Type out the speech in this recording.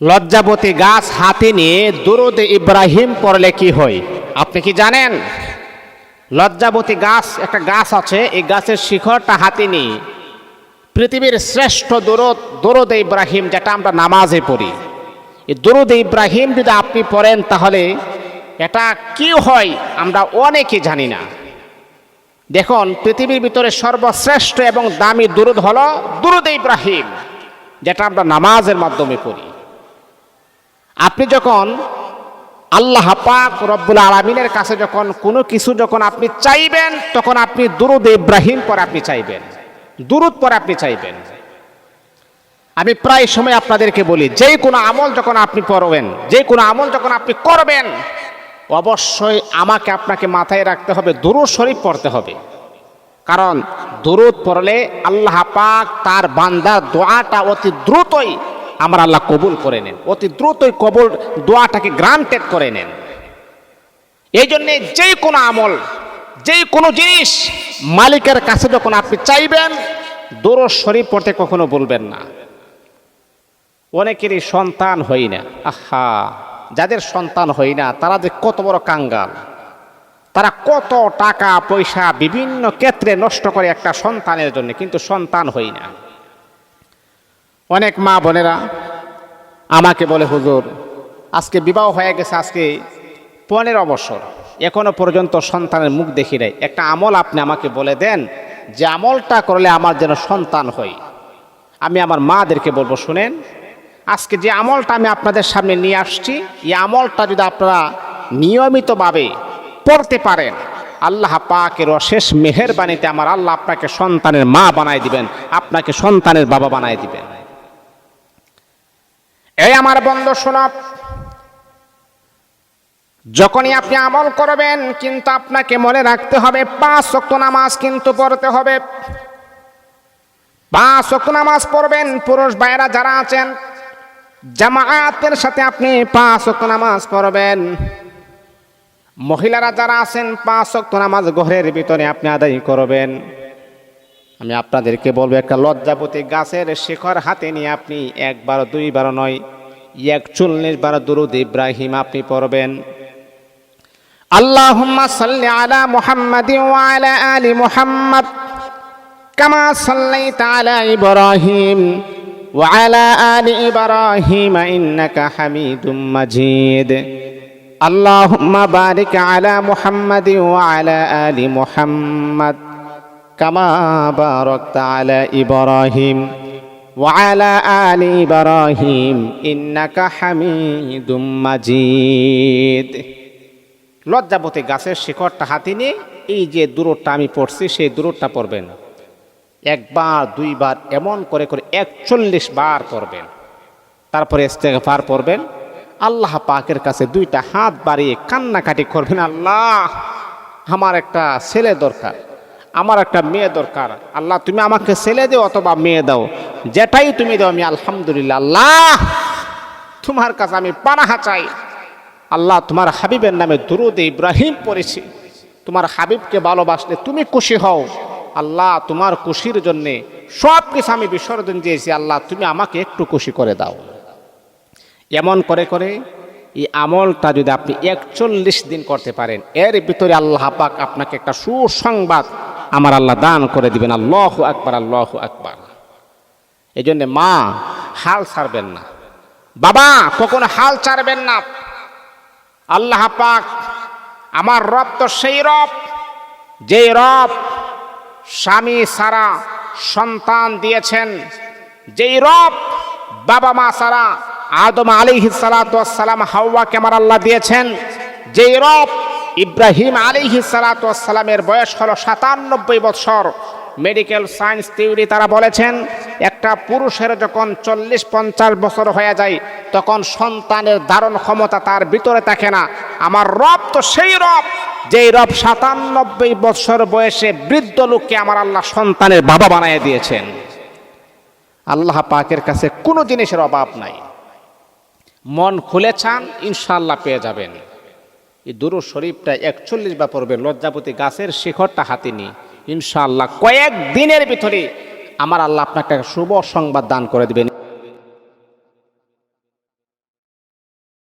লজ্জাবতী গাছ হাতে নিয়ে দুরুদ ইব্রাহিম পড়লে কি হয়? আপনি কি জানেন? লজ্জাবতী গাছ, একটা গাছ আছে, এই গাছের শিখরটা হাতে নিয়ে পৃথিবীর শ্রেষ্ঠ দরদ দরদ ইব্রাহিম, যেটা আমরা নামাজে পড়ি। এই দরুদ ইব্রাহিম যদি আপনি পড়েন, তাহলে এটা কি হয় আমরা অনেকে জানি না। দেখুন, পৃথিবীর ভিতরে সর্বশ্রেষ্ঠ এবং দামি দুরুদ হলো দুরুদ ইব্রাহিম, যেটা আমরা নামাজের মাধ্যমে পড়ি। আপনি যখন আল্লাহ পাক রব্বুল আলমিনের কাছে যখন কোনো কিছু যখন আপনি চাইবেন, তখন আপনি দুরুদ ইব্রাহিম পরে আপনি চাইবেন। দুরুদ পরে আপনি চাইবেন। আমি প্রায় সময় আপনাদেরকে বলি, যে কোনো আমল যখন আপনি পড়বেন, যে কোনো আমল যখন আপনি করবেন, অবশ্যই আমাকে আপনাকে মাথায় রাখতে হবে, দুরুদ শরীফ পড়তে হবে। কারণ দুরুদ পড়লে আল্লাহ পাক তার বান্দার দোয়াটা অতি দ্রুতই আমার আল্লাহ কবুল করে নেন। অতি দ্রুতই কবুল দোয়াটাকে গ্রান্টেড করে নেন। এই জন্যে যে কোনো আমল, যে কোনো জিনিস মালিকের কাছে যখন আপনি চাইবেন, দুরুদ শরীফ পড়তে কখনো বলবেন না। অনেকেরই সন্তান হই না। আহা, যাদের সন্তান হই না, তারা যে কত বড় কাঙ্গাল। তারা কত টাকা, পয়সা বিভিন্ন ক্ষেত্রে নষ্ট করে একটা সন্তানের জন্য, কিন্তু সন্তান হই না। অনেক মা বোনেরা আমাকে বলে, হুজুর, আজকে বিবাহ হয়ে গেছে, আজকে পনেরো বছর। এখনও পর্যন্ত সন্তানের মুখ দেখি নাই। একটা আমল আপনি আমাকে বলে দেন, যে আমলটা করলে আমার যেন সন্তান হয় আমি আমার মাদেরকে বলব, শুনেন, আজকে যে আমলটা আমি আপনাদের সামনে নিয়ে আসছি, এই আমলটা যদি আপনারা নিয়মিতভাবে পড়তে পারেন, আল্লাহ পাকের অশেষ মেহেরবানিতে আমার আল্লাহ আপনাকে সন্তানের মা বানায় দিবেন, আপনাকে সন্তানের বাবা বানায় দিবেন। এই আমার বন্ধু শোনব যখনই আপনি আমল করবেন, কিন্তু আপনাকে মনে রাখতে হবে পাঁচ শক্ত নামাজ কিন্তু পড়তে হবে। পাঁচ শক্ত নামাজ পড়বেন, পুরুষ ভাইয়েরা যারা আছেন, জামায়াতের সাথে আপনি পাঁচ শক্ত নামাজ পড়বেন। মহিলারা যারা আছেন, পাঁচ শক্ত নামাজ ঘরের ভিতরে আপনি আদায় করবেন। আমি আপনাদেরকে বলব, একটা লজ্জাপতি গাছের শেখর হাতে নিয়ে আপনি একবার, দুইবার নয় একচল্লিশ বার দুরুদ ইব্রাহিম আপনি পড়বেন। আল্লাহুম্মা সাল্লি আলা মুহাম্মাদিন ওয়া আলা আলি মুহাম্মাদ, কামা সাল্লাইতা আলা ইব্রাহিম ওয়া আলা আলি ইব্রাহিম ইন্নাকা হামিদুম মাজিদ। আল্লাহুম্মা বারিক আলা মুহাম্মাদিন ওয়া আলা আলি মুহাম্মাদ, কামা বারাকতা আলা ইব্রাহিম। وعلى آل إبراهيم إنك حميد مجيد লজ্জাবতী গাছের শিকড়টা হাতে নিয়ে এই যে দূরটা আমি পড়ছি সেই দূরটা পড়বেন একবার দুইবার এমন করে করে একচল্লিশ বার করবেন তারপরে ইস্তেগফার পড়বেন আল্লাহ পাকের কাছে দুইটা হাত বাড়িয়ে কান্নাকাটি করবেন আল্লাহ আমার একটা ছেলে দরকার আমার একটা মেয়ে দরকার আল্লাহ তুমি আমাকে ছেলে দাও অথবা মেয়ে দাও যেটাই তুমি দাও, আমি আলহামদুলিল্লাহ, আল্লাহ, তোমার কাছে আমি পানাহা চাই। আল্লাহ তোমার হাবিবের নামে দুরুদ ইব্রাহিম পড়েছি। তোমার হাবিবকে ভালোবাসলে তুমি খুশি হও। আল্লাহ, তোমার খুশির জন্যে সব কিছু আমি বিসর্জন দিয়েছি। আল্লাহ, তুমি আমাকে একটু খুশি করে দাও। এমন করে করে এই আমলটা যদি আপনি একচল্লিশ দিন করতে পারেন, এর ভিতরে আল্লাহ পাক আপনাকে একটা সুসংবাদ আমার আল্লাহ দান করে দিবেন। আল্লাহ আকবার আল্লাহ আকবার। এই জন্যে মা হাল ছাড়বেন না। বাবা, কখনো হাল ছাড়বেন না। আল্লাহ পাক আমার রব তো সেই রব, যেই রব স্বামী সারা সন্তান দিয়েছেন। যেই রব বাবা মা সারা আদম আলী সালাতাম হাওয়াকে আমার আল্লাহ দিয়েছেন। যেই রব ইব্রাহিম আলী সালাতামের বয়স হলো সাতানব্বই বছর মেডিকেল সায়েন্স থিওরি তারা বলেছেন, একটা পুরুষের যখন চল্লিশ পঞ্চাশ বছর হয়ে যায়, তখন সন্তানের ধারণ ক্ষমতা তার ভিতরে থাকে না। আমার রব তো সেই রব, যেই রব সাতানব্বই বছর বয়সে বৃদ্ধ লোককে আমার আল্লাহ সন্তানের বাবা বানিয়ে দিয়েছেন। আল্লাহ পাকের কাছে কোনো জিনিসের অভাব নাই। মন খুলে চান ইনশাল্লাহ পেয়ে যাবেন। এই দুরু শরীফটা একচল্লিশ বা পড়বে লজ্জাপতি গাছের শিখরটা হাতে নিয়ে ইনশাআল্লাহ কয়েক দিনের ভিতরে আমার আল্লাহ আপনাকে শুভ সংবাদ দান করে দিবেন।